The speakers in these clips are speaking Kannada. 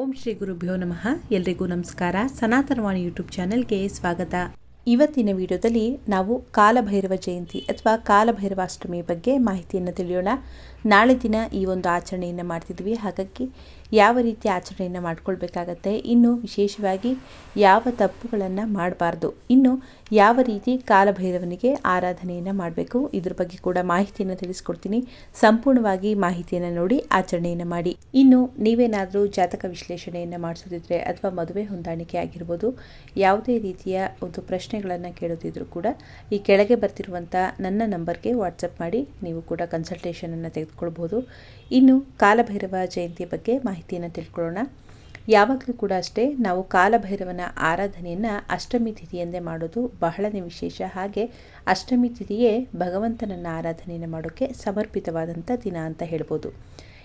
ಓಂ ಶ್ರೀ ಗುರುಭ್ಯೋ ನಮಃ. ಎಲ್ರಿಗೂ ನಮಸ್ಕಾರ. ಸನಾತನವಾಣಿ ಯೂಟ್ಯೂಬ್ ಚಾನೆಲ್ಗೆ ಸ್ವಾಗತ. ಇವತ್ತಿನ ವಿಡಿಯೋದಲ್ಲಿ ನಾವು ಕಾಲಭೈರವ ಜಯಂತಿ ಅಥವಾ ಕಾಲಭೈರವಾಷ್ಟಮಿ ಬಗ್ಗೆ ಮಾಹಿತಿಯನ್ನು ತಿಳಿಯೋಣ. ನಾಳೆ ದಿನ ಈ ಒಂದು ಆಚರಣೆಯನ್ನು ಮಾಡ್ತಿದ್ವಿ. ಹಾಗಾಗಿ ಯಾವ ರೀತಿ ಆಚರಣೆಯನ್ನು ಮಾಡ್ಕೊಳ್ಬೇಕಾಗತ್ತೆ, ಇನ್ನು ವಿಶೇಷವಾಗಿ ಯಾವ ತಪ್ಪುಗಳನ್ನು ಮಾಡಬಾರ್ದು, ಇನ್ನು ಯಾವ ರೀತಿ ಕಾಲಭೈರವನಿಗೆ ಆರಾಧನೆಯನ್ನು ಮಾಡಬೇಕು? ಇದ್ರ ಬಗ್ಗೆ ಕೂಡ ಮಾಹಿತಿಯನ್ನು ತಿಳಿಸ್ಕೊಡ್ತೀನಿ. ಸಂಪೂರ್ಣವಾಗಿ ಮಾಹಿತಿಯನ್ನು ನೋಡಿ ಆಚರಣೆಯನ್ನು ಮಾಡಿ. ಇನ್ನು ನೀವೇನಾದರೂ ಜಾತಕ ವಿಶ್ಲೇಷಣೆಯನ್ನು ಮಾಡಿಸೋದಿದ್ರೆ ಅಥವಾ ಮದುವೆ ಹೊಂದಾಣಿಕೆ ಆಗಿರ್ಬೋದು, ಯಾವುದೇ ರೀತಿಯ ಒಂದು ಪ್ರಶ್ನೆಗಳನ್ನು ಕೇಳೋದಿದ್ರೂ ಕೂಡ ಈ ಕೆಳಗೆ ಬರ್ತಿರುವಂಥ ನನ್ನ ನಂಬರ್ಗೆ ವಾಟ್ಸಪ್ ಮಾಡಿ, ನೀವು ಕೂಡ ಕನ್ಸಲ್ಟೇಷನನ್ನು ತೆಗೆದುಕೊಳ್ಬೋದು. ಇನ್ನು ಕಾಲಭೈರವ ಜಯಂತಿಯ ಬಗ್ಗೆ ಮಾಹಿತಿಯನ್ನು ತಿಳ್ಕೊಳ್ಳೋಣ. ಯಾವಾಗಲೂ ಕೂಡ ಅಷ್ಟೇ, ನಾವು ಕಾಲಭೈರವನ ಆರಾಧನೆಯನ್ನು ಅಷ್ಟಮಿ ತಿಥಿಯಂದೇ ಮಾಡೋದು ಬಹಳನೇ ವಿಶೇಷ. ಹಾಗೆ ಅಷ್ಟಮಿ ತಿಥಿಯೇ ಭಗವಂತನನ್ನು ಆರಾಧನೆಯನ್ನು ಮಾಡೋಕ್ಕೆ ಸಮರ್ಪಿತವಾದಂಥ ದಿನ ಅಂತ ಹೇಳ್ಬೋದು.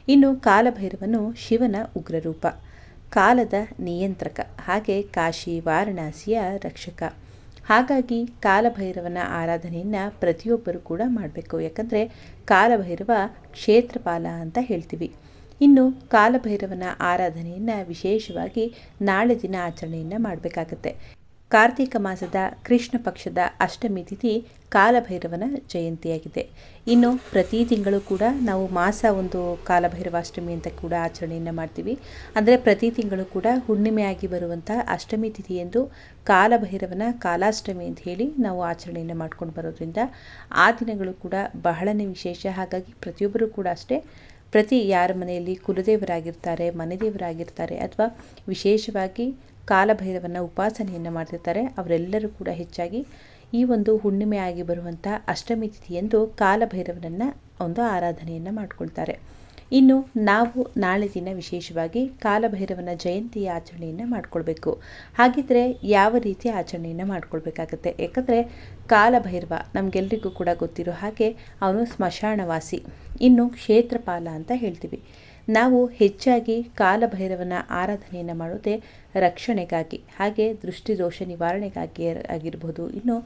ಇನ್ನು ಕಾಲಭೈರವನು ಶಿವನ ಉಗ್ರರೂಪ, ಕಾಲದ ನಿಯಂತ್ರಕ, ಹಾಗೆ ಕಾಶಿ, ವಾರಣಾಸಿಯ ರಕ್ಷಕ. ಹಾಗಾಗಿ ಕಾಲಭೈರವನ ಆರಾಧನೆಯನ್ನು ಪ್ರತಿಯೊಬ್ಬರು ಕೂಡ ಮಾಡಬೇಕು. ಯಾಕಂದರೆ ಕಾಲಭೈರವ ಕ್ಷೇತ್ರಪಾಲ ಅಂತ ಹೇಳ್ತೀವಿ. ಇನ್ನು ಕಾಲಭೈರವನ ಆರಾಧನೆಯನ್ನು ವಿಶೇಷವಾಗಿ ನಾಳೆ ದಿನ ಆಚರಣೆಯನ್ನು ಮಾಡಬೇಕಾಗತ್ತೆ. ಕಾರ್ತಿಕ ಮಾಸದ ಕೃಷ್ಣ ಪಕ್ಷದ ಅಷ್ಟಮಿ ತಿಥಿ ಕಾಲಭೈರವನ ಜಯಂತಿಯಾಗಿದೆ. ಇನ್ನು ಪ್ರತಿ ತಿಂಗಳು ಕೂಡ ನಾವು ಮಾಸ ಒಂದು ಕಾಲಭೈರವ ಅಷ್ಟಮಿ ಅಂತ ಕೂಡ ಆಚರಣೆಯನ್ನು ಮಾಡ್ತೀವಿ. ಅಂದರೆ ಪ್ರತಿ ತಿಂಗಳು ಕೂಡ ಹುಣ್ಣಿಮೆಯಾಗಿ ಬರುವಂಥ ಅಷ್ಟಮಿ ತಿಥಿಯೆಂದು ಕಾಲಭೈರವನ ಕಾಲಾಷ್ಟಮಿ ಅಂತ ಹೇಳಿ ನಾವು ಆಚರಣೆಯನ್ನು ಮಾಡ್ಕೊಂಡು ಬರೋದ್ರಿಂದ ಆ ದಿನಗಳು ಕೂಡ ಬಹಳನೇ ವಿಶೇಷ. ಹಾಗಾಗಿ ಪ್ರತಿಯೊಬ್ಬರೂ ಕೂಡ ಅಷ್ಟೇ ಪ್ರತಿ ಯಾರ ಮನೆಯಲ್ಲಿ ಕುಲದೇವರಾಗಿರ್ತಾರೆ, ಮನೆದೇವರಾಗಿರ್ತಾರೆ ಅಥವಾ ವಿಶೇಷವಾಗಿ ಕಾಲಭೈರವನ ಉಪಾಸನೆಯನ್ನು ಮಾಡ್ತಿರ್ತಾರೆ, ಅವರೆಲ್ಲರೂ ಕೂಡ ಹೆಚ್ಚಾಗಿ ಈ ಒಂದು ಹುಣ್ಣಿಮೆಯಾಗಿ ಬರುವಂಥ ಅಷ್ಟಮಿ ತಿಥಿಯಂದು ಕಾಲಭೈರವನನ್ನು ಒಂದು ಆರಾಧನೆಯನ್ನು ಮಾಡ್ಕೊಳ್ತಾರೆ. ಇನ್ನು ನಾವು ನಾಳೆ ದಿನ ವಿಶೇಷವಾಗಿ ಕಾಲಭೈರವನ ಜಯಂತಿಯ ಆಚರಣೆಯನ್ನು ಮಾಡಿಕೊಳ್ಬೇಕು. ಹಾಗಿದ್ರೆ ಯಾವ ರೀತಿ ಆಚರಣೆಯನ್ನು ಮಾಡ್ಕೊಳ್ಬೇಕಾಗತ್ತೆ? ಯಾಕಂದರೆ ಕಾಲಭೈರವ ನಮಗೆಲ್ಲರಿಗೂ ಕೂಡ ಗೊತ್ತಿರೋ ಹಾಗೆ ಅವನು ಸ್ಮಶಾನವಾಸಿ, ಇನ್ನು ಕ್ಷೇತ್ರಪಾಲ ಅಂತ ಹೇಳ್ತೀವಿ. ನಾವು ಹೆಚ್ಚಾಗಿ ಕಾಲಭೈರವನ ಆರಾಧನೆಯನ್ನು ಮಾಡೋದೇ ರಕ್ಷಣೆಗಾಗಿ, ಹಾಗೆ ದೃಷ್ಟಿದೋಷ ನಿವಾರಣೆಗಾಗಿ ಆಗಿರ್ಬೋದು. ಇನ್ನು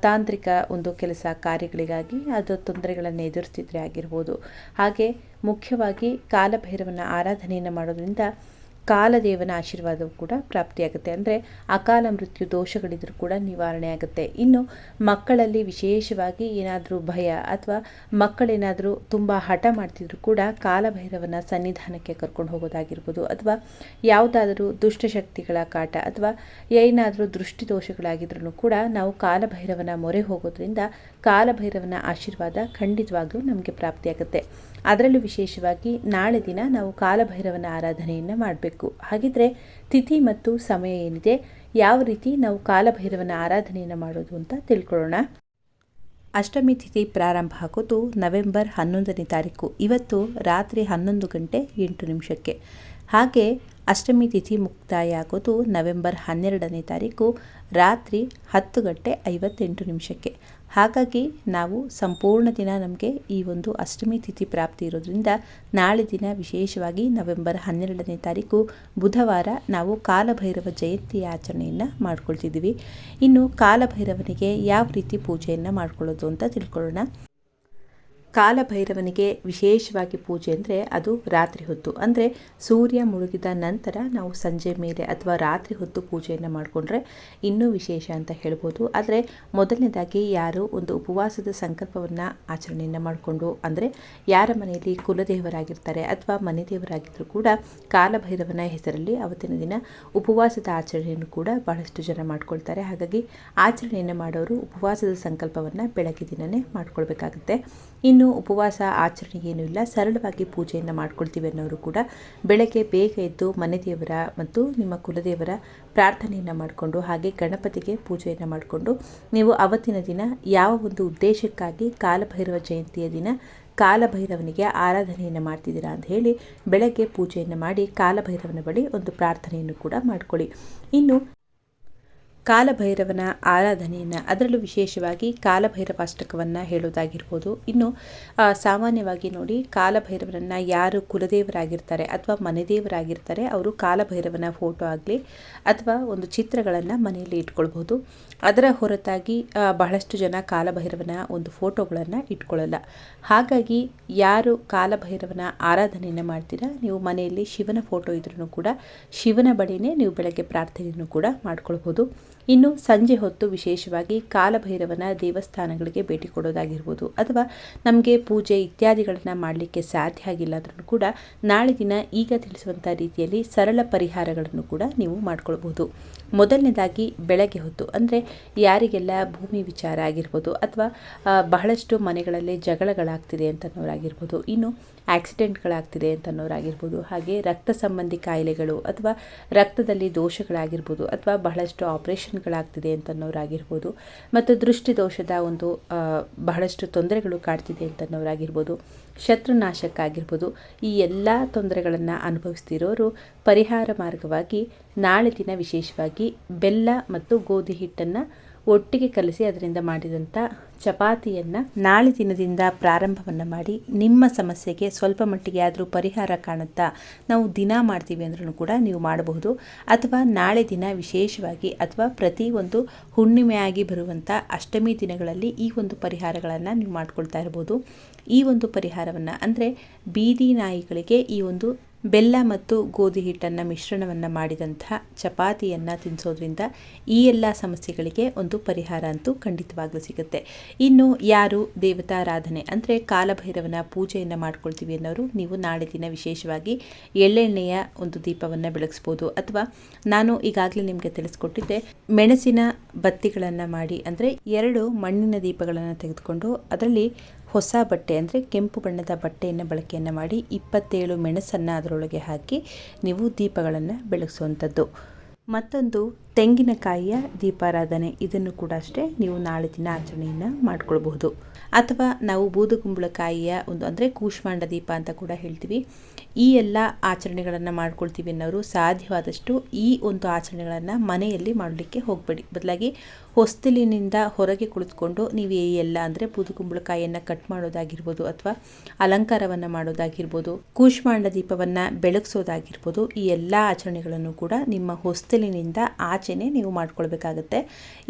ತಾಂತ್ರಿಕ ಒಂದು ಕೆಲಸ ಕಾರ್ಯಗಳಿಗಾಗಿ ಅದು ತೊಂದರೆಗಳನ್ನು ಎದುರಿಸ್ತಿದ್ರೆ ಆಗಿರ್ಬೋದು. ಹಾಗೆ ಮುಖ್ಯವಾಗಿ ಕಾಲಭೈರವನ ಆರಾಧನೆಯನ್ನು ಮಾಡೋದ್ರಿಂದ ಕಾಲದೇವನ ಆಶೀರ್ವಾದವು ಕೂಡ ಪ್ರಾಪ್ತಿಯಾಗುತ್ತೆ. ಅಂದರೆ ಅಕಾಲ ಮೃತ್ಯು ದೋಷಗಳಿದ್ರೂ ಕೂಡ ನಿವಾರಣೆ ಆಗುತ್ತೆ. ಇನ್ನು ಮಕ್ಕಳಲ್ಲಿ ವಿಶೇಷವಾಗಿ ಏನಾದರೂ ಭಯ ಅಥವಾ ಮಕ್ಕಳೇನಾದರೂ ತುಂಬ ಹಠ ಮಾಡ್ತಿದ್ರು ಕೂಡ ಕಾಲಭೈರವನ ಸನ್ನಿಧಾನಕ್ಕೆ ಕರ್ಕೊಂಡು ಹೋಗೋದಾಗಿರ್ಬೋದು. ಅಥವಾ ಯಾವುದಾದರೂ ದುಷ್ಟಶಕ್ತಿಗಳ ಕಾಟ ಅಥವಾ ಏನಾದರೂ ದೃಷ್ಟಿ ದೋಷಗಳಾಗಿದ್ರೂ ಕೂಡ ನಾವು ಕಾಲಭೈರವನ ಮೊರೆ ಹೋಗೋದ್ರಿಂದ ಕಾಲಭೈರವನ ಆಶೀರ್ವಾದ ಖಂಡಿತವಾಗ್ಲೂ ನಮಗೆ ಪ್ರಾಪ್ತಿಯಾಗುತ್ತೆ. ಅದರಲ್ಲೂ ವಿಶೇಷವಾಗಿ ನಾಳೆ ದಿನ ನಾವು ಕಾಲಭೈರವನ ಆರಾಧನೆಯನ್ನು ಮಾಡಬೇಕು. ಹಾಗಿದ್ರೆ ತಿಥಿ ಮತ್ತು ಸಮಯ ಏನಿದೆ, ಯಾವ ರೀತಿ ನಾವು ಕಾಲಭೈರವನ ಆರಾಧನೆಯನ್ನು ಮಾಡೋದು ಅಂತ ತಿಳ್ಕೊಳ್ಳೋಣ. ಅಷ್ಟಮಿ ತಿಥಿ ಪ್ರಾರಂಭ ಆಗೋದು ನವೆಂಬರ್ ಹನ್ನೊಂದನೇ ತಾರೀಕು. ಇವತ್ತು ರಾತ್ರಿ ಹನ್ನೊಂದು ಗಂಟೆ ಎಂಟು ನಿಮಿಷಕ್ಕೆ. ಹಾಗೆ ಅಷ್ಟಮಿ ತಿಥಿ ಮುಕ್ತಾಯ ಆಗೋದು ನವೆಂಬರ್ ಹನ್ನೆರಡನೇ ತಾರೀಕು, ರಾತ್ರಿ ಹತ್ತು ಗಂಟೆ ಐವತ್ತೆಂಟು ನಿಮಿಷಕ್ಕೆ. ಹಾಗಾಗಿ ನಾವು ಸಂಪೂರ್ಣ ದಿನ ನಮಗೆ ಈ ಒಂದು ಅಷ್ಟಮಿ ತಿಥಿ ಪ್ರಾಪ್ತಿ ಇರೋದ್ರಿಂದ ನಾಳೆ ದಿನ ವಿಶೇಷವಾಗಿ ನವೆಂಬರ್ ಹನ್ನೆರಡನೇ ತಾರೀಕು ಬುಧವಾರ ನಾವು ಕಾಲಭೈರವ ಜಯಂತಿಯ ಆಚರಣೆಯನ್ನು ಮಾಡ್ಕೊಳ್ತಿದ್ದೀವಿ. ಇನ್ನು ಕಾಲಭೈರವನಿಗೆ ಯಾವ ರೀತಿ ಪೂಜೆಯನ್ನು ಮಾಡ್ಕೊಳ್ಳೋದು ಅಂತ ತಿಳ್ಕೊಳ್ಳೋಣ. ಕಾಲಭೈರವನಿಗೆ ವಿಶೇಷವಾಗಿ ಪೂಜೆ ಅಂದರೆ ಅದು ರಾತ್ರಿ ಹೊತ್ತು. ಅಂದರೆ ಸೂರ್ಯ ಮುಳುಗಿದ ನಂತರ ನಾವು ಸಂಜೆ ಮೇಲೆ ಅಥವಾ ರಾತ್ರಿ ಹೊತ್ತು ಪೂಜೆಯನ್ನು ಮಾಡಿಕೊಂಡ್ರೆ ಇನ್ನೂ ವಿಶೇಷ ಅಂತ ಹೇಳ್ಬೋದು. ಆದರೆ ಮೊದಲನೇದಾಗಿ ಯಾರು ಒಂದು ಉಪವಾಸದ ಸಂಕಲ್ಪವನ್ನು ಆಚರಣೆಯನ್ನು ಮಾಡಿಕೊಂಡು, ಅಂದರೆ ಯಾರ ಮನೆಯಲ್ಲಿ ಕುಲದೇವರಾಗಿರ್ತಾರೆ ಅಥವಾ ಮನೆ ದೇವರಾಗಿದ್ದರೂ ಕೂಡ ಕಾಲಭೈರವನ ಹೆಸರಲ್ಲಿ ಅವತ್ತಿನ ದಿನ ಉಪವಾಸದ ಆಚರಣೆಯನ್ನು ಕೂಡ ಬಹಳಷ್ಟು ಜನ ಮಾಡ್ಕೊಳ್ತಾರೆ. ಹಾಗಾಗಿ ಆಚರಣೆಯನ್ನು ಮಾಡೋರು ಉಪವಾಸದ ಸಂಕಲ್ಪವನ್ನು ಬೆಳಗ್ಗೆ ದಿನವೇ ಮಾಡ್ಕೊಳ್ಬೇಕಾಗುತ್ತೆ. ಇನ್ನು ಉಪವಾಸ, ಆಚರಣೆ ಏನೂ ಇಲ್ಲ. ಸರಳವಾಗಿ ಪೂಜೆಯನ್ನು ಮಾಡ್ಕೊಳ್ತೀವಿ ಅನ್ನೋರು ಕೂಡ ಬೆಳಗ್ಗೆ ಬೇಗ ಎದ್ದು ಮನೆ ದೇವರ ಮತ್ತು ನಿಮ್ಮ ಕುಲದೇವರ ಪ್ರಾರ್ಥನೆಯನ್ನು ಮಾಡಿಕೊಂಡು, ಹಾಗೆ ಗಣಪತಿಗೆ ಪೂಜೆಯನ್ನು ಮಾಡಿಕೊಂಡು, ನೀವು ಅವತ್ತಿನ ದಿನ ಯಾವ ಒಂದು ಉದ್ದೇಶಕ್ಕಾಗಿ ಕಾಲಭೈರವ ಜಯಂತಿಯ ದಿನ ಕಾಲಭೈರವನಿಗೆ ಆರಾಧನೆಯನ್ನು ಮಾಡ್ತಿದ್ದೀರಾ ಅಂತ ಹೇಳಿ ಬೆಳಗ್ಗೆ ಪೂಜೆಯನ್ನು ಮಾಡಿ ಕಾಲಭೈರವನ ಬಳಿ ಒಂದು ಪ್ರಾರ್ಥನೆಯನ್ನು ಕೂಡ ಮಾಡ್ಕೊಳ್ಳಿ. ಇನ್ನು ಕಾಲಭೈರವನ ಆರಾಧನೆಯನ್ನು ಅದರಲ್ಲೂ ವಿಶೇಷವಾಗಿ ಕಾಲಭೈರವಾಷ್ಟಕವನ್ನು ಹೇಳೋದಾಗಿರ್ಬೋದು. ಇನ್ನು ಸಾಮಾನ್ಯವಾಗಿ ನೋಡಿ ಕಾಲಭೈರವನನ್ನು ಯಾರು ಕುಲದೇವರಾಗಿರ್ತಾರೆ ಅಥವಾ ಮನೆದೇವರಾಗಿರ್ತಾರೆ, ಅವರು ಕಾಲಭೈರವನ ಫೋಟೋ ಆಗಲಿ ಅಥವಾ ಒಂದು ಚಿತ್ರಗಳನ್ನು ಮನೆಯಲ್ಲಿ ಇಟ್ಕೊಳ್ಬೋದು. ಅದರ ಹೊರತಾಗಿ ಬಹಳಷ್ಟು ಜನ ಕಾಲಭೈರವನ ಒಂದು ಫೋಟೋಗಳನ್ನು ಇಟ್ಕೊಳ್ಳಲ್ಲ ಹಾಗಾಗಿ ಯಾರು ಕಾಲಭೈರವನ ಆರಾಧನೆಯನ್ನು ಮಾಡ್ತೀರಾ, ನೀವು ಮನೆಯಲ್ಲಿ ಶಿವನ ಫೋಟೋ ಇದ್ರೂ ಕೂಡ, ಶಿವನ ಬಳಿನೇ ನೀವು ಬೆಳಗ್ಗೆ ಪ್ರಾರ್ಥನೆಯನ್ನು ಕೂಡ ಮಾಡ್ಕೊಳ್ಬೋದು. ಇನ್ನು ಸಂಜೆ ಹೊತ್ತು ವಿಶೇಷವಾಗಿ ಕಾಲಭೈರವನ ದೇವಸ್ಥಾನಗಳಿಗೆ ಭೇಟಿ ಕೊಡೋದಾಗಿರ್ಬೋದು ಅಥವಾ ನಮಗೆ ಪೂಜೆ ಇತ್ಯಾದಿಗಳನ್ನು ಮಾಡಲಿಕ್ಕೆ ಸಾಧ್ಯ ಆಗಿಲ್ಲ ಕೂಡ ನಾಳೆ ದಿನ ಈಗ ತಿಳಿಸುವಂಥ ರೀತಿಯಲ್ಲಿ ಸರಳ ಪರಿಹಾರಗಳನ್ನು ಕೂಡ ನೀವು ಮಾಡ್ಕೊಳ್ಬೋದು. ಮೊದಲನೇದಾಗಿ ಬೆಳಗ್ಗೆ ಹೊತ್ತು ಅಂದರೆ ಯಾರಿಗೆಲ್ಲ ಭೂಮಿ ವಿಚಾರ ಆಗಿರ್ಬೋದು ಅಥವಾ ಬಹಳಷ್ಟು ಮನೆಗಳಲ್ಲಿ ಜಗಳಗಳಾಗ್ತಿದೆ ಅಂತನೋರಾಗಿರ್ಬೋದು. ಇನ್ನು ಆಕ್ಸಿಡೆಂಟ್ಗಳಾಗ್ತಿದೆ ಅಂತನೋರಾಗಿರ್ಬೋದು ಹಾಗೆ ರಕ್ತ ಸಂಬಂಧಿ ಕಾಯಿಲೆಗಳು ಅಥವಾ ರಕ್ತದಲ್ಲಿ ದೋಷಗಳಾಗಿರ್ಬೋದು ಅಥವಾ ಬಹಳಷ್ಟು ಆಪರೇಷನ್ಗಳಾಗ್ತಿದೆ ಅಂತನೋರಾಗಿರ್ಬೋದು ಮತ್ತು ದೃಷ್ಟಿ ದೋಷದ ಒಂದು ಬಹಳಷ್ಟು ತೊಂದರೆಗಳು ಕಾಡ್ತಿದೆ ಅಂತನೋರಾಗಿರ್ಬೋದು ಶತ್ರುನಾಶಕ್ಕಾಗಿರ್ಬೋದು. ಈ ಎಲ್ಲ ತೊಂದರೆಗಳನ್ನು ಅನುಭವಿಸ್ತಿರೋರು ಪರಿಹಾರ ಮಾರ್ಗವಾಗಿ ನಾಳೆ ದಿನ ವಿಶೇಷವಾಗಿ ಬೆಲ್ಲ ಮತ್ತು ಗೋಧಿ ಹಿಟ್ಟನ್ನು ಒಟ್ಟಿಗೆ ಕಲಸಿ ಅದರಿಂದ ಮಾಡಿದಂಥ ಚಪಾತಿಯನ್ನು ನಾಳೆ ದಿನದಿಂದ ಪ್ರಾರಂಭವನ್ನು ಮಾಡಿ ನಿಮ್ಮ ಸಮಸ್ಯೆಗೆ ಸ್ವಲ್ಪ ಮಟ್ಟಿಗೆ ಆದರೂ ಪರಿಹಾರ ಕಾಣುತ್ತಾ ನಾವು ದಿನ ಮಾಡ್ತೀವಿ ಅಂದ್ರೂ ಕೂಡ ನೀವು ಮಾಡಬಹುದು. ಅಥವಾ ನಾಳೆ ದಿನ ವಿಶೇಷವಾಗಿ ಅಥವಾ ಪ್ರತಿ ಒಂದು ಹುಣ್ಣಿಮೆಯಾಗಿ ಬರುವಂಥ ಅಷ್ಟಮಿ ದಿನಗಳಲ್ಲಿ ಈ ಒಂದು ಪರಿಹಾರಗಳನ್ನು ನೀವು ಮಾಡ್ಕೊಳ್ತಾ ಇರ್ಬೋದು. ಈ ಒಂದು ಪರಿಹಾರವನ್ನು ಅಂದರೆ ಬೀದಿ ನಾಯಿಗಳಿಗೆ ಈ ಒಂದು ಬೆಲ್ಲ ಮತ್ತು ಗೋಧಿ ಹಿಟ್ಟನ್ನು ಮಿಶ್ರಣವನ್ನು ಮಾಡಿದಂಥ ಚಪಾತಿಯನ್ನು ತಿನ್ನಿಸೋದ್ರಿಂದ ಈ ಎಲ್ಲ ಸಮಸ್ಯೆಗಳಿಗೆ ಒಂದು ಪರಿಹಾರ ಅಂತೂ ಖಂಡಿತವಾಗ್ಲೂ ಸಿಗುತ್ತೆ. ಇನ್ನು ಯಾರು ದೇವತಾರಾಧನೆ ಅಂದರೆ ಕಾಲಭೈರವನ ಪೂಜೆಯನ್ನು ಮಾಡ್ಕೊಳ್ತೀವಿ ಅನ್ನೋರು ನೀವು ನಾಳೆ ದಿನ ವಿಶೇಷವಾಗಿ ಎಳ್ಳೆಣ್ಣೆಯ ಒಂದು ದೀಪವನ್ನು ಬೆಳಗಿಸ್ಬೋದು. ಅಥವಾ ನಾನು ಈಗಾಗಲೇ ನಿಮಗೆ ತಿಳಿಸ್ಕೊಟ್ಟಿದ್ದೆ, ಮೆಣಸಿನ ಬತ್ತಿಗಳನ್ನು ಮಾಡಿ ಅಂದರೆ ಎರಡು ಮಣ್ಣಿನ ದೀಪಗಳನ್ನು ತೆಗೆದುಕೊಂಡು ಅದರಲ್ಲಿ ಹೊಸ ಬಟ್ಟೆ ಅಂದರೆ ಕೆಂಪು ಬಣ್ಣದ ಬಟ್ಟೆಯನ್ನು ಬಳಕೆಯನ್ನು ಮಾಡಿ ಇಪ್ಪತ್ತೇಳು ಮೆಣಸನ್ನು ಅದರೊಳಗೆ ಹಾಕಿ ನೀವು ದೀಪಗಳನ್ನು ಬೆಳಗಿಸುವಂಥದ್ದು ಮತ್ತೊಂದು ತೆಂಗಿನಕಾಯಿಯ ದೀಪಾರಾಧನೆ. ಇದನ್ನು ಕೂಡ ಅಷ್ಟೇ ನೀವು ನಾಳೆ ದಿನ ಆಚರಣೆಯನ್ನು ಮಾಡ್ಕೊಳ್ಬಹುದು. ಅಥವಾ ನಾವು ಬೂದುಗುಂಬಳಕಾಯಿಯ ಒಂದು ಅಂದರೆ ಕೂಷ್ಮಾಂಡ ದೀಪ ಅಂತ ಕೂಡ ಹೇಳ್ತೀವಿ. ಈ ಎಲ್ಲ ಆಚರಣೆಗಳನ್ನು ಮಾಡ್ಕೊಳ್ತೀವಿ ಅನ್ನೋರು ಸಾಧ್ಯವಾದಷ್ಟು ಈ ಒಂದು ಆಚರಣೆಗಳನ್ನು ಮನೆಯಲ್ಲಿ ಮಾಡಲಿಕ್ಕೆ ಹೋಗಬೇಡಿ. ಬದಲಾಗಿ ಹೊಸ್ತಿಲಿನಿಂದ ಹೊರಗೆ ಕುಳಿತುಕೊಂಡು ನೀವು ಈ ಎಲ್ಲ ಅಂದರೆ ಬೂದುಕುಂಬಳಕಾಯಿಯನ್ನು ಕಟ್ ಮಾಡೋದಾಗಿರ್ಬೋದು ಅಥವಾ ಅಲಂಕಾರವನ್ನು ಮಾಡೋದಾಗಿರ್ಬೋದು, ಕೂಷ್ಮಾಂಡ ದೀಪವನ್ನು ಬೆಳಗಿಸೋದಾಗಿರ್ಬೋದು, ಈ ಎಲ್ಲ ಆಚರಣೆಗಳನ್ನು ಕೂಡ ನಿಮ್ಮ ಹೊಸ್ತಿಲಿನಿಂದ ಆಚೆನೆ ನೀವು ಮಾಡ್ಕೊಳ್ಬೇಕಾಗತ್ತೆ.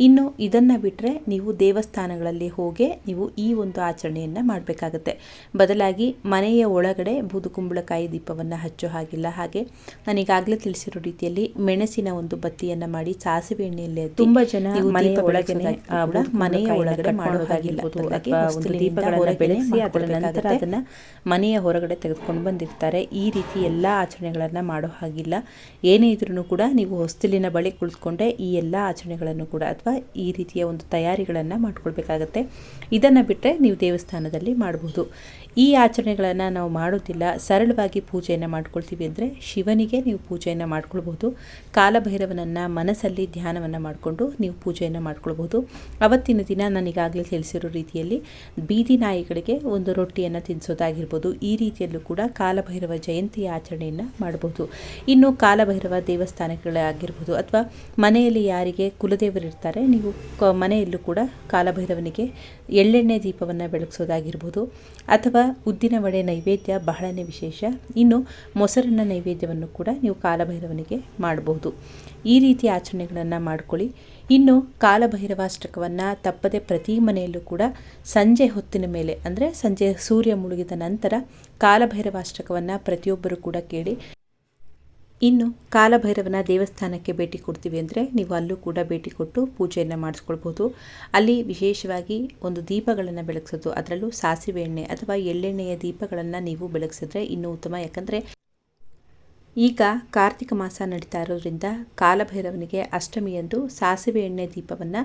ಇನ್ನು ಇದನ್ನು ಬಿಟ್ಟರೆ ನೀವು ದೇವಸ್ಥಾನಗಳಲ್ಲಿ ಹೋಗಿ ನೀವು ಈ ಒಂದು ಆಚರಣೆಯನ್ನು ಮಾಡಬೇಕಾಗತ್ತೆ. ಬದಲಾಗಿ ಮನೆಯ ಒಳಗಡೆ ಬೂದುಗುಂಬಳಕಾಯಿ ದೀಪವನ್ನು ಹಚ್ಚೋ ಹಾಗಿಲ್ಲ. ಹಾಗೆ ನಾನು ಈಗಾಗಲೇ ತಿಳಿಸಿರೋ ರೀತಿಯಲ್ಲಿ ಮೆಣಸಿನ ಒಂದು ಬತ್ತಿಯನ್ನು ಮಾಡಿ ಸಾಸಿವೆ ಎಣ್ಣೆಯಲ್ಲಿ ತುಂಬಾ ಜನ ಮನೆಯ ಕೂಡ ಮನೆಯ ಒಳಗಡೆ ಮಾಡೋ ದೀಪಗಳನ್ನು ದೀಪಗಳನ್ನ ಬೆಳೆಸಿ ಅದರ ನಂತರ ಅದನ್ನು ಮನೆಯ ಹೊರಗಡೆ ತೆಗೆದುಕೊಂಡು ಬಂದಿರ್ತಾರೆ. ಈ ರೀತಿ ಎಲ್ಲ ಆಚರಣೆಗಳನ್ನ ಮಾಡೋ ಹಾಗಿಲ್ಲ. ಏನೇ ಇದ್ರೂ ಕೂಡ ನೀವು ಹೊಸ್ತಿಲಿನ ಬಳಿ ಕುಳಿತುಕೊಂಡೆ ಈ ಎಲ್ಲ ಆಚರಣೆಗಳನ್ನು ಕೂಡ ಅಥವಾ ಈ ರೀತಿಯ ಒಂದು ತಯಾರಿಗಳನ್ನ ಮಾಡ್ಕೊಳ್ಬೇಕಾಗತ್ತೆ. ಇದನ್ನ ಬಿಟ್ಟರೆ ನೀವು ದೇವಸ್ಥಾನದಲ್ಲಿ ಮಾಡಬಹುದು ಈ ಆಚರಣೆಗಳನ್ನು ನಾವು ಮಾಡೋದಿಲ್ಲ. ಸರಳವಾಗಿ ಪೂಜೆಯನ್ನು ಮಾಡ್ಕೊಳ್ತೀವಿ ಅಂದರೆ ಶಿವನಿಗೆ ನೀವು ಪೂಜೆಯನ್ನು ಮಾಡ್ಕೊಳ್ಬೋದು ಕಾಲಭೈರವನನ್ನು ಮನಸ್ಸಲ್ಲಿ ಧ್ಯಾನವನ್ನು ಮಾಡಿಕೊಂಡು ನೀವು ಪೂಜೆಯನ್ನು ಮಾಡ್ಕೊಳ್ಬೋದು ಅವತ್ತಿನ ದಿನ ನನಗಾಗಲೇ ತಿಳಿಸಿರೋ ರೀತಿಯಲ್ಲಿ ಬೀದಿ ನಾಯಿಗಳಿಗೆ ಒಂದು ರೊಟ್ಟಿಯನ್ನು ತಿನ್ನಿಸೋದಾಗಿರ್ಬೋದು ಈ ರೀತಿಯಲ್ಲೂ ಕೂಡ ಕಾಲಭೈರವ ಜಯಂತಿ ಆಚರಣೆಯನ್ನು ಮಾಡಬಹುದು ಇನ್ನು ಕಾಲಭೈರವ ದೇವಸ್ಥಾನಗಳೇ ಆಗಿರ್ಬೋದು ಅಥವಾ ಮನೆಯಲ್ಲಿ ಯಾರಿಗೆ ಕುಲದೇವರಿರ್ತಾರೆ ನೀವು ಕ ಮನೆಯಲ್ಲೂ ಕೂಡ ಕಾಲಭೈರವನಿಗೆ ಎಳ್ಳೆಣ್ಣೆ ದೀಪವನ್ನು ಬೆಳಗಿಸೋದಾಗಿರ್ಬೋದು. ಅಥವಾ ಉದ್ದಿನ ವಡೆ ನೈವೇದ್ಯ, ಬಹಳನೇ ವಿಶೇಷ. ಇನ್ನು ಮೊಸರನ್ನ ನೈವೇದ್ಯವನ್ನು ಕೂಡ ನೀವು ಕಾಲಭೈರವನಿಗೆ ಮಾಡಬಹುದು. ಈ ರೀತಿ ಆಚರಣೆಗಳನ್ನು ಮಾಡ್ಕೊಳ್ಳಿ. ಇನ್ನು ಕಾಲಭೈರವಾಷ್ಟಕವನ್ನು ತಪ್ಪದೆ ಪ್ರತಿ ಮನೆಯಲ್ಲೂ ಕೂಡ ಸಂಜೆ ಹೊತ್ತಿನ ಮೇಲೆ, ಅಂದರೆ ಸಂಜೆ ಸೂರ್ಯ ಮುಳುಗಿದ ನಂತರ ಕಾಲಭೈರವಾಷ್ಟಕವನ್ನು ಪ್ರತಿಯೊಬ್ಬರು ಕೂಡ ಕೇಳಿ ಇನ್ನು ಕಾಲಭೈರವನ ದೇವಸ್ಥಾನಕ್ಕೆ ಭೇಟಿ ಕೊಡ್ತೀವಿ ಅಂದರೆ ನೀವು ಅಲ್ಲೂ ಕೂಡ ಭೇಟಿ ಕೊಟ್ಟು ಪೂಜೆಯನ್ನು ಮಾಡಿಸ್ಕೊಳ್ಬೋದು ಅಲ್ಲಿ ವಿಶೇಷವಾಗಿ ಒಂದು ದೀಪಗಳನ್ನು ಬೆಳಗಿಸೋದು, ಅದರಲ್ಲೂ ಸಾಸಿವೆ ಎಣ್ಣೆ ಅಥವಾ ಎಳ್ಳೆಣ್ಣೆಯ ದೀಪಗಳನ್ನು ನೀವು ಬೆಳಗಿಸಿದ್ರೆ ಇನ್ನೂ ಉತ್ತಮ. ಯಾಕಂದರೆ ಈಗ ಕಾರ್ತಿಕ ಮಾಸ ನಡೀತಾ ಇರೋದ್ರಿಂದ ಕಾಲಭೈರವನಿಗೆ ಅಷ್ಟಮಿಯಂದು ಸಾಸಿವೆ ಎಣ್ಣೆ ದೀಪವನ್ನು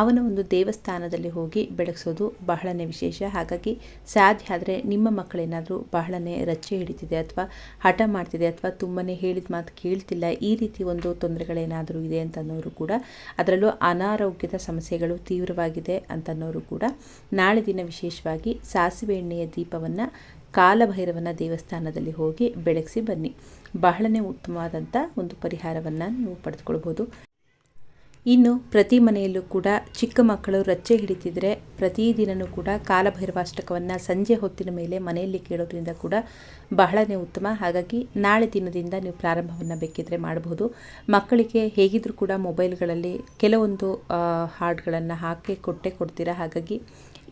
ಅವನ ಒಂದು ದೇವಸ್ಥಾನದಲ್ಲಿ ಹೋಗಿ ಬೆಳಗಿಸೋದು ಬಹಳನೇ ವಿಶೇಷ. ಹಾಗಾಗಿ ಸಾಧ್ಯ ಆದರೆ ನಿಮ್ಮ ಮಕ್ಕಳೇನಾದರೂ ಬಹಳನೇ ರಚ್ಚೆ ಹಿಡಿತಿದೆ ಅಥವಾ ಹಠ ಮಾಡ್ತಿದೆ ಅಥವಾ ತುಂಬಾ ಹೇಳಿದ ಮಾತು ಕೇಳ್ತಿಲ್ಲ, ಈ ರೀತಿ ಒಂದು ತೊಂದರೆಗಳೇನಾದರೂ ಇದೆ ಅಂತನ್ನೋರು ಕೂಡ, ಅದರಲ್ಲೂ ಅನಾರೋಗ್ಯದ ಸಮಸ್ಯೆಗಳು ತೀವ್ರವಾಗಿದೆ ಅಂತನ್ನೋರು ಕೂಡ, ನಾಳೆ ದಿನ ವಿಶೇಷವಾಗಿ ಸಾಸಿವೆ ಎಣ್ಣೆಯ ದೀಪವನ್ನು ಕಾಲಭೈರವನ ದೇವಸ್ಥಾನದಲ್ಲಿ ಹೋಗಿ ಬೆಳಗಿಸಿ ಬನ್ನಿ. ಬಹಳನೇ ಉತ್ತಮವಾದಂಥ ಒಂದು ಪರಿಹಾರವನ್ನು ನೀವು ಪಡೆದುಕೊಳ್ಬೋದು ಇನ್ನು ಪ್ರತಿ ಮನೆಯಲ್ಲೂ ಕೂಡ ಚಿಕ್ಕ ಮಕ್ಕಳು ರಚ್ಚೆ ಹಿಡಿತಿದ್ರೆ ಪ್ರತಿದಿನವೂ ಕೂಡ ಕಾಲಭೈರವಾಷ್ಟಕವನ್ನು ಸಂಜೆ ಹೊತ್ತಿನ ಮೇಲೆ ಮನೆಯಲ್ಲಿ ಕೇಳೋದ್ರಿಂದ ಕೂಡ ಬಹಳನೇ ಉತ್ತಮ. ಹಾಗಾಗಿ ನಾಳೆ ದಿನದಿಂದ ನೀವು ಪ್ರಾರಂಭವನ್ನು ಬೇಕಿದ್ರೆ ಮಾಡಬಹುದು. ಮಕ್ಕಳಿಗೆ ಹೇಗಿದ್ರೂ ಕೂಡ ಮೊಬೈಲ್ಗಳಲ್ಲಿ ಕೆಲವೊಂದು ಹಾಡುಗಳನ್ನು ಹಾಕಿ ಕೊಟ್ಟೆ ಕೊಡ್ತೀರಾ? ಹಾಗಾಗಿ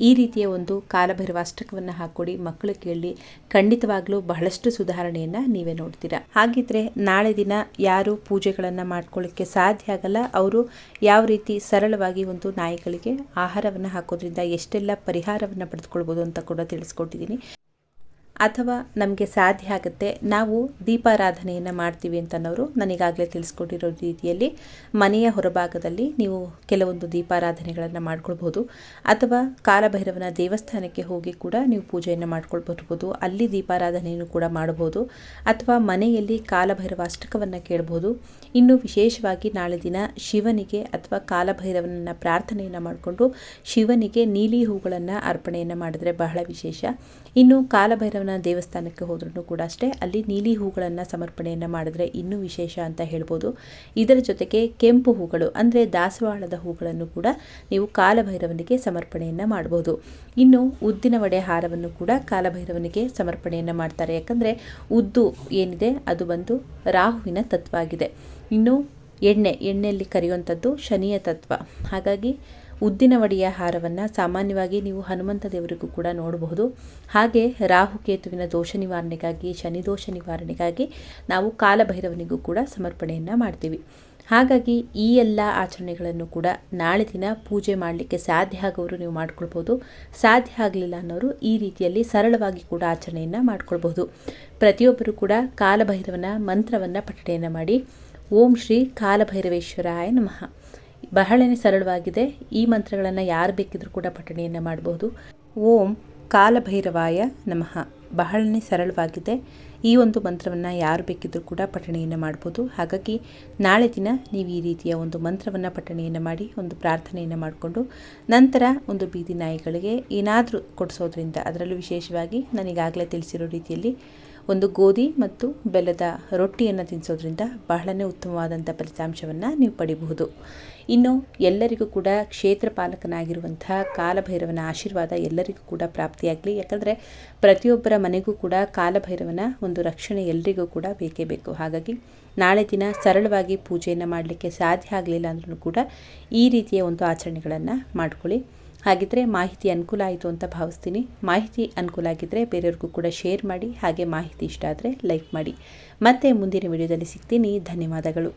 ಈ ರೀತಿಯ ಒಂದು ಕಾಲಭೈರವಾಷ್ಟಕವನ್ನು ಹಾಕ್ಕೊಡಿ ಮಕ್ಕಳು ಕೇಳಿ ಖಂಡಿತವಾಗ್ಲೂ ಬಹಳಷ್ಟು ಸುಧಾರಣೆಯನ್ನು ನೀವೇ ನೋಡ್ತೀರಾ. ಹಾಗಿದ್ರೆ ನಾಳೆ ದಿನ ಯಾರು ಪೂಜೆಗಳನ್ನು ಮಾಡ್ಕೊಳ್ಳಿಕ್ಕೆ ಸಾಧ್ಯ ಆಗಲ್ಲ, ಅವರು ಯಾವ ರೀತಿ ಸರಳವಾಗಿ ಒಂದು ನಾಯಿಗಳಿಗೆ ಆಹಾರವನ್ನು ಹಾಕೋದ್ರಿಂದ ಎಷ್ಟೆಲ್ಲ ಪರಿಹಾರವನ್ನು ಪಡೆದುಕೊಳ್ಬೋದು ಅಂತ ಕೂಡ ತಿಳಿಸ್ಕೊಟ್ಟಿದ್ದೀನಿ. ಅಥವಾ ನಮಗೆ ಸಾಧ್ಯ ಆಗುತ್ತೆ, ನಾವು ದೀಪಾರಾಧನೆಯನ್ನು ಮಾಡ್ತೀವಿ ಅಂತನವರು ನನಗಾಗಲೇ ತಿಳಿಸ್ಕೊಟ್ಟಿರೋ ರೀತಿಯಲ್ಲಿ ಮನೆಯ ಹೊರಭಾಗದಲ್ಲಿ ನೀವು ಕೆಲವೊಂದು ದೀಪಾರಾಧನೆಗಳನ್ನು ಮಾಡ್ಕೊಳ್ಬೋದು. ಅಥವಾ ಕಾಲಭೈರವನ ದೇವಸ್ಥಾನಕ್ಕೆ ಹೋಗಿ ಕೂಡ ನೀವು ಪೂಜೆಯನ್ನು ಮಾಡ್ಕೊಳ್ಬರ್ಬೋದು ಅಲ್ಲಿ ದೀಪಾರಾಧನೆಯನ್ನು ಕೂಡ ಮಾಡಬಹುದು ಅಥವಾ ಮನೆಯಲ್ಲಿ ಕಾಲಭೈರವ ಅಷ್ಟಕವನ್ನು ಕೇಳಬಹುದು ಇನ್ನು ವಿಶೇಷವಾಗಿ ನಾಳೆ ದಿನ ಶಿವನಿಗೆ ಅಥವಾ ಕಾಲಭೈರವನನ್ನು ಪ್ರಾರ್ಥನೆಯನ್ನು ಮಾಡಿಕೊಂಡು ಶಿವನಿಗೆ ನೀಲಿ ಹೂಗಳನ್ನು ಅರ್ಪಣೆಯನ್ನು ಮಾಡಿದ್ರೆ ಬಹಳ ವಿಶೇಷ. ಇನ್ನು ಕಾಲಭೈರವನ ದೇವಸ್ಥಾನಕ್ಕೆ ಹೋದ್ರೂ ಕೂಡ ಅಷ್ಟೇ, ಅಲ್ಲಿ ನೀಲಿ ಹೂಗಳನ್ನು ಸಮರ್ಪಣೆಯನ್ನು ಮಾಡಿದ್ರೆ ಇನ್ನೂ ವಿಶೇಷ ಅಂತ ಹೇಳ್ಬೋದು. ಇದರ ಜೊತೆಗೆ ಕೆಂಪು ಹೂಗಳು, ಅಂದರೆ ದಾಸವಾಳದ ಹೂಗಳನ್ನು ಕೂಡ ನೀವು ಕಾಲಭೈರವನಿಗೆ ಸಮರ್ಪಣೆಯನ್ನು ಮಾಡ್ಬೋದು. ಇನ್ನು ಉದ್ದಿನ ವಡೆ ಹಾರವನ್ನು ಕೂಡ ಕಾಲಭೈರವನಿಗೆ ಸಮರ್ಪಣೆಯನ್ನು ಮಾಡ್ತಾರೆ. ಯಾಕಂದರೆ ಉದ್ದು ಏನಿದೆ, ಅದು ಬಂದು ರಾಹುವಿನ ತತ್ವ ಆಗಿದೆ. ಇನ್ನು ಎಣ್ಣೆ, ಎಣ್ಣೆಯಲ್ಲಿ ಕರೆಯುವಂಥದ್ದು ಶನಿಯ ತತ್ವ. ಹಾಗಾಗಿ ಉದ್ದಿನ ವಡಿಯ ಹಾರವನ್ನು ಸಾಮಾನ್ಯವಾಗಿ ನೀವು ಹನುಮಂತ ದೇವರಿಗೂ ಕೂಡ ನೋಡಬಹುದು. ಹಾಗೆ ರಾಹುಕೇತುವಿನ ದೋಷ ನಿವಾರಣೆಗಾಗಿ, ಶನಿ ದೋಷ ನಿವಾರಣೆಗಾಗಿ ನಾವು ಕಾಲಭೈರವನಿಗೂ ಕೂಡ ಸಮರ್ಪಣೆಯನ್ನು ಮಾಡ್ತೀವಿ. ಹಾಗಾಗಿ ಈ ಎಲ್ಲ ಆಚರಣೆಗಳನ್ನು ಕೂಡ ನಾಳೆ ದಿನ ಪೂಜೆ ಮಾಡಲಿಕ್ಕೆ ಸಾಧ್ಯ ಆಗೋರು ನೀವು ಮಾಡ್ಕೊಳ್ಬೋದು ಸಾಧ್ಯ ಆಗಲಿಲ್ಲ ಅನ್ನೋರು ಈ ರೀತಿಯಲ್ಲಿ ಸರಳವಾಗಿ ಕೂಡ ಆಚರಣೆಯನ್ನು ಮಾಡ್ಕೊಳ್ಬೋದು ಪ್ರತಿಯೊಬ್ಬರು ಕೂಡ ಕಾಲಭೈರವನ ಮಂತ್ರವನ್ನು ಪಠಣೆಯನ್ನು ಮಾಡಿ ಓಂ ಶ್ರೀ ಕಾಲಭೈರವೇಶ್ವರಾಯ ನಮಃ. ಬಹಳನೇ ಸರಳವಾಗಿದೆ. ಈ ಮಂತ್ರಗಳನ್ನು ಯಾರು ಬೇಕಿದ್ರೂ ಕೂಡ ಪಠಣೆಯನ್ನು ಮಾಡಬಹುದು ಓಂ ಕಾಲಭೈರವಾಯ ನಮಃ. ಬಹಳನೇ ಸರಳವಾಗಿದೆ. ಈ ಒಂದು ಮಂತ್ರವನ್ನು ಯಾರು ಬೇಕಿದ್ರೂ ಕೂಡ ಪಠಣೆಯನ್ನು ಮಾಡ್ಬೋದು. ಹಾಗಾಗಿ ನಾಳೆ ದಿನ ನೀವು ಈ ರೀತಿಯ ಒಂದು ಮಂತ್ರವನ್ನು ಪಠಣೆಯನ್ನು ಮಾಡಿ ಒಂದು ಪ್ರಾರ್ಥನೆಯನ್ನು ಮಾಡಿಕೊಂಡು ನಂತರ ಒಂದು ಬೀದಿ ನಾಯಿಗಳಿಗೆ ಏನಾದರೂ ಕೊಡಿಸೋದ್ರಿಂದ ಅದರಲ್ಲೂ ವಿಶೇಷವಾಗಿ ನನಗಾಗಲೇ ತಿಳಿಸಿರೋ ರೀತಿಯಲ್ಲಿ ಒಂದು ಗೋಧಿ ಮತ್ತು ಬೆಲ್ಲದ ರೊಟ್ಟಿಯನ್ನು ತಿನ್ನಿಸೋದ್ರಿಂದ ಬಹಳನೇ ಉತ್ತಮವಾದಂಥ ಫಲಿತಾಂಶವನ್ನು ನೀವು ಪಡಿಬಹುದು. ಇನ್ನು ಎಲ್ಲರಿಗೂ ಕೂಡ ಕ್ಷೇತ್ರ ಪಾಲಕನಾಗಿರುವಂತಹ ಕಾಲಭೈರವನ ಆಶೀರ್ವಾದ ಎಲ್ಲರಿಗೂ ಕೂಡ ಪ್ರಾಪ್ತಿಯಾಗಲಿ. ಯಾಕಂದರೆ ಪ್ರತಿಯೊಬ್ಬರ ಮನೆಗೂ ಕೂಡ ಕಾಲಭೈರವನ ಒಂದು ರಕ್ಷಣೆ ಎಲ್ಲರಿಗೂ ಕೂಡ ಬೇಕೇ ಬೇಕು. ಹಾಗಾಗಿ ನಾಳೆ ದಿನ ಸರಳವಾಗಿ ಪೂಜೆಯನ್ನು ಮಾಡಲಿಕ್ಕೆ ಸಾಧ್ಯ ಆಗಲಿಲ್ಲ ಅಂದ್ರೂ ಕೂಡ ಈ ರೀತಿಯ ಒಂದು ಆಚರಣೆಗಳನ್ನು ಮಾಡ್ಕೊಳ್ಳಿ. ಹಾಗಿದ್ರೆ ಮಾಹಿತಿ ಅನುಕೂಲ ಆಯಿತು ಅಂತ ಭಾವಿಸ್ತೀನಿ. ಮಾಹಿತಿ ಅನುಕೂಲ ಆಗಿದ್ದರೆ ಬೇರೆಯವ್ರಿಗೂ ಕೂಡ ಶೇರ್ ಮಾಡಿ, ಹಾಗೆ ಮಾಹಿತಿ ಇಷ್ಟ ಆದರೆ ಲೈಕ್ ಮಾಡಿ. ಮತ್ತೆ ಮುಂದಿನ ವಿಡಿಯೋದಲ್ಲಿ ಸಿಗ್ತೀನಿ. ಧನ್ಯವಾದಗಳು.